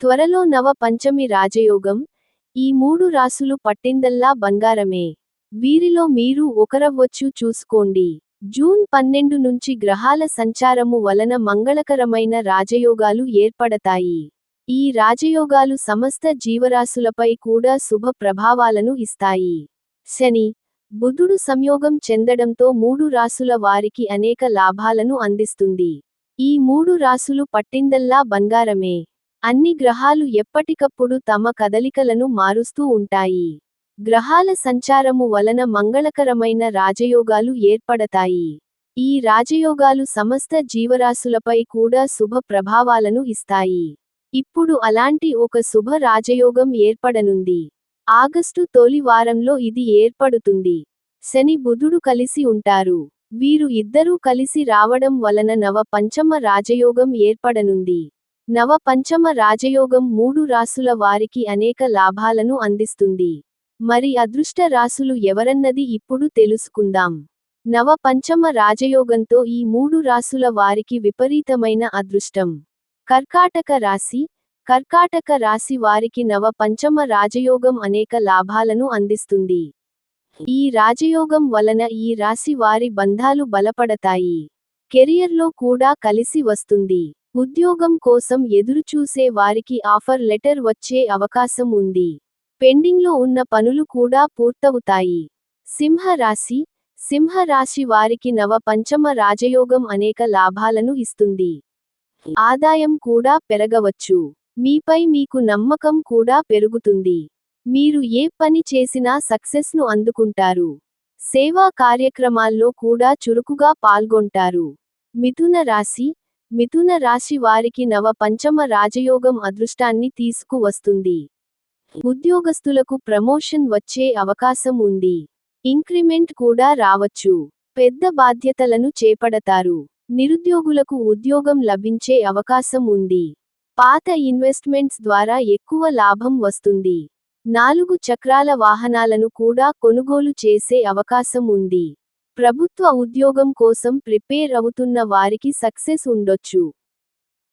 త్వరలో నవ పంచమి రాజయోగం. ఈ మూడు రాసులు పట్టిందల్లా బంగారమే. వీరిలో మీరు ఒకరవ్వచ్చు చూసుకోండి. జూన్ పన్నెండు నుంచి గ్రహాల సంచారము వలన మంగళకరమైన రాజయోగాలు ఏర్పడతాయి. ఈ రాజయోగాలు సమస్త జీవరాశులపై కూడా శుభ ప్రభావాలను ఇస్తాయి. శని బుధుడు సంయోగం చెందడంతో మూడు రాసుల వారికి అనేక లాభాలను అందిస్తుంది. ఈ మూడు రాసులు పట్టిందల్లా బంగారమే. అన్ని గ్రహాలు ఎప్పటికప్పుడు తమ కదలికలను మారుస్తూ ఉంటాయి. గ్రహాల సంచారము వలన మంగళకరమైన రాజయోగాలు ఏర్పడతాయి. ఈ రాజయోగాలు సమస్త జీవరాశులపై కూడా శుభ ప్రభావాలను ఇస్తాయి. ఇప్పుడు అలాంటి ఒక శుభ రాజయోగం ఏర్పడనుంది. ఆగస్టు తొలి వారంలో ఇది ఏర్పడుతుంది. శని బుధుడు కలిసి ఉంటారు. వీరు ఇద్దరూ కలిసి రావడం వలన నవ పంచమ రాజయోగం ఏర్పడనుంది. నవ పంచమ రాజయోగం మూడు రాసుల వారికి అనేక లాభాలను అందిస్తుంది. మరి అదృష్ట రాసులు ఎవరన్నది ఇప్పుడు తెలుసుకుందాం. నవ పంచమ రాజయోగంతో ఈ మూడు రాసుల వారికి విపరీతమైన అదృష్టం. కర్కాటక రాశి కర్కాటక రాశి వారికి నవ పంచమ రాజయోగం అనేక లాభాలను అందిస్తుంది. ఈ రాజయోగం వలన ఈ రాశి వారి బంధాలు బలపడతాయి. కెరియర్లో కూడా కలిసి వస్తుంది. ఉద్యోగం కోసం ఎదురుచూసే వారికి ఆఫర్ లెటర్ వచ్చే అవకాశం ఉంది. పెండింగ్లో ఉన్న పనులు కూడా పూర్తవుతాయి. సింహరాశి సింహరాశి వారికి నవ పంచమ రాజయోగం అనేక లాభాలను ఇస్తుంది. ఆదాయం కూడా పెరగవచ్చు. మీపై మీకు నమ్మకం కూడా పెరుగుతుంది. మీరు ఏ పని చేసినా సక్సెస్ను అందుకుంటారు. సేవా కార్యక్రమాల్లో కూడా చురుకుగా పాల్గొంటారు. మిథున రాశి మిథున రాశి వారికి నవ పంచమ రాజయోగం అదృష్టాన్ని తీసుకువస్తుంది ఉద్యోగస్తులకు ప్రమోషన్ వచ్చే అవకాశం ఉంది. ఇంక్రిమెంట్ కూడా రావచ్చు. పెద్ద బాధ్యతలను చేపడతారు. నిరుద్యోగులకు ఉద్యోగం లభించే అవకాశం ఉంది. పాత ఇన్వెస్ట్మెంట్స్ ద్వారా ఎక్కువ లాభం వస్తుంది. నాలుగు చక్రాల వాహనాలను కూడా కొనుగోలు చేసే అవకాశం ఉంది. ప్రభుత్వ ఉద్యోగం కోసం ప్రిపేర్ అవుతున్న వారికి సక్సెస్ ఉండొచ్చు.